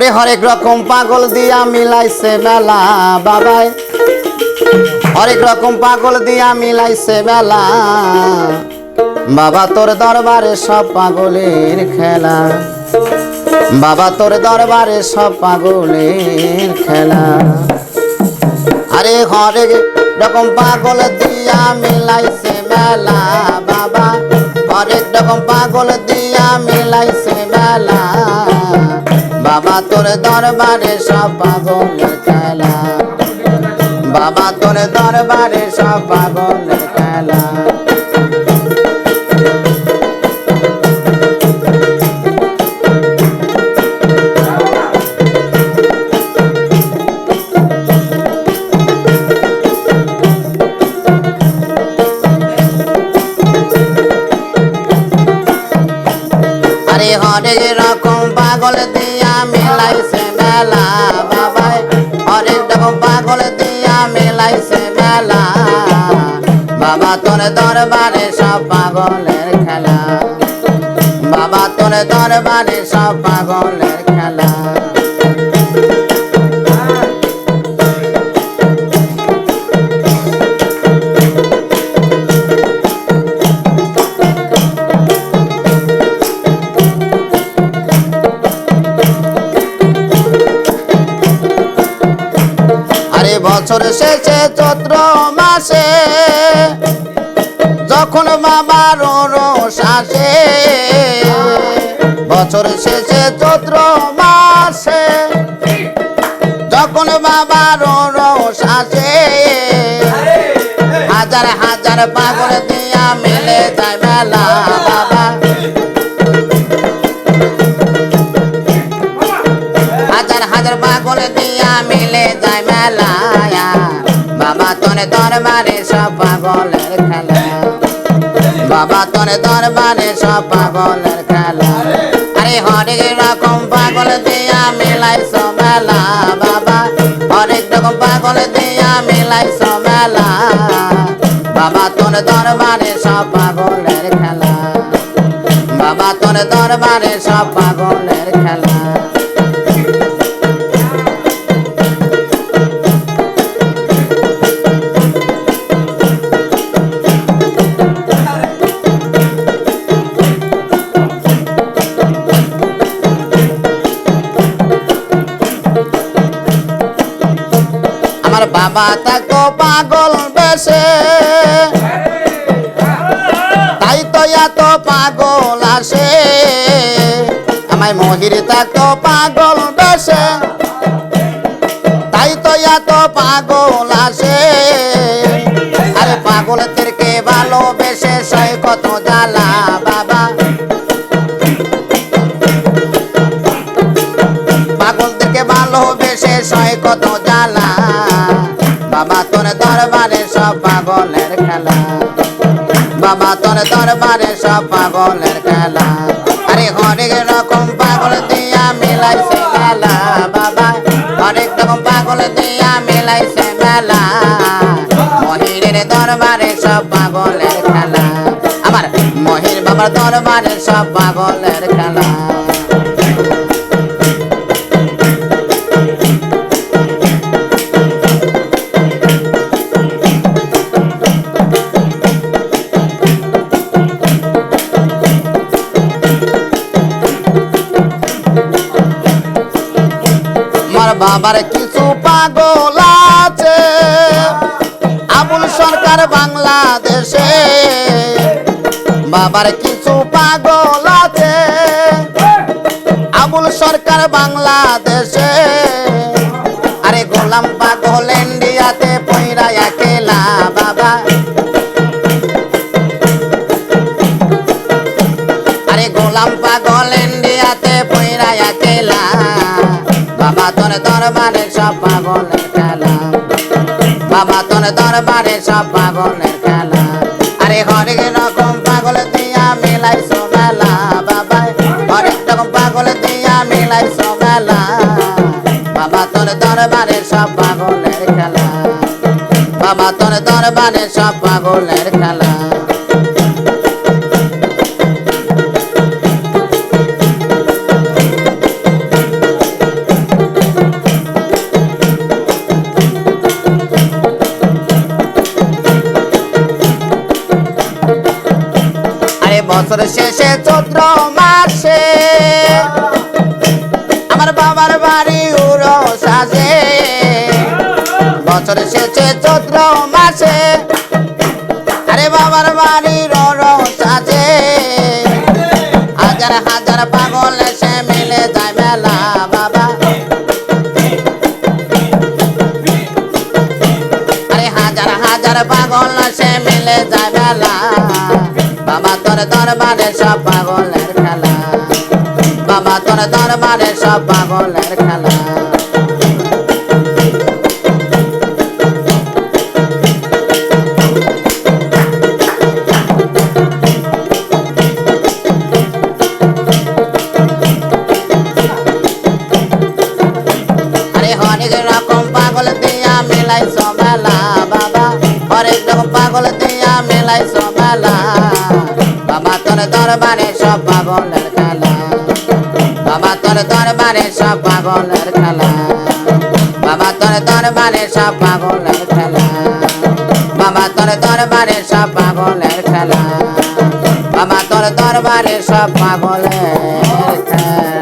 ওরে হরেক রকম পাগল দিয়া মিলাইছে মেলা বাবাই। হরেক রকম পাগল দিয়া মিলাইছে মেলা বাবা তোর দরবারে সব পাগলের খেলা। বাবা তোর দরবারে সব পাগলের খেলা। আরে হরেক রকম পাগল দিয়া মিলাইছে মেলা বাবা। হরেক রকম পাগল দিয়া বাবা তোর দরবারে সব পাগলের খেলা। বাবা তোর দরবারে সব পাগলের খেলা। আরে হরেক রকম পাগল মেলা, বাবাই হরেক রকম পাগল দিয়া মেলাইছে মেলা। বাবা তোর দরবারে সব পাগলের খেলা। বাবা তোর দরবারে সব পাগলের খেলা। বছর শেষে চৈত্র মাসে, যখন বাবার আসে, বছর শেষে চৈত্র মাসে, যখন বাবার আসে, হাজার হাজার পাগল দিয়া মেলে যায় মেলা বাবা। হাজার পাগল দিয়া মিলে যায় মেলায়া। বাবা তোর দরবারে সব পাগলের খেলা। বাবা তোর দরবারে সব পাগলের খেলা। আরে হরেক রকম পাগল দিয়া মিলাইছ মেলা। বাবা, হরেক রকম পাগল দিয়া মিলাইছ মেলা। বাবা তোর দরবারে সব পাগলের খেলা। বাবা তোর দরবারে সব পাগলের খেলা। বাবা পাগল বেশে। তাই তো এত পাগল আসে। আমায় মহির পাগল বেশে। তাই তো এত পাগল আসে। আরে পাগল তেরকে ভালোবেসে? সয় কত জ্বালা বাবা। পাগল থেকে ভালোবেসে? সয় কত জ্বালা খেলা। বাবা তোর দরবারে সব পাগলের খেলা। আরে অনেক রকম পাগল দিয়া মিলাইছে মেলা, বাবা। অনেক রকম পাগল দিয়া মিলাইছে মেলা। মহিরের দরবারে সব পাগলের খেলা। আমার মহির বাবার দরবারে সব পাগলের খেলা। বাবার কিছু পাগল আছে। আবুল সরকার বাংলাদেশে বাবার কিছু পাগল আছে। আবুল সরকার বাংলাদেশে আরে গোলাম পাগল ইন্ডিয়াতে পয়রা তোর দরবারে সব পাগলের খেলা। বাবা তোর দরবারে সব পাগলের খেলা। আরে হরেক রকম পাগল দিয়া মিলাইছো মেলা। বাবা হরেক রকম পাগল দিয়া মিলাইছো মেলা। বাবা তোর দরবারে সব পাগলের খেলা। বাবা তোর দরবারে সব পাগলের খেলা। শেষে চৈত্র মাসে আমার বাবার বাড়ি উড়ো সাজে। বছর শেষে চৈত্র মাসে আরে বাবার বাড়ি রো সাজে। হাজার হাজার পাগল এসে মিলে যায় মেলা, বাবা। আরে হাজার হাজার পাগল এসে মিলে যায় মেলা। তোর দরবারে সব পাগলের খেলা। বাবা, তোর দরবারে সব পাগলের খেলা। পাগল দিয়া মেলাই সমেলা বাবা। হরেক রকম পাগল দিয়া মেলাই বাবা তোর দরবারে সব পাগলের খেলা। বাবা, তোর দরবারে সব পাগলের খেলা। বাবা, তোর দরবারে সব পাগলের খেলা। বাবা, তোর দরবারে সব পাগলের খেলা। বাবা, তোর দরবারে সব পাগলের খেলা।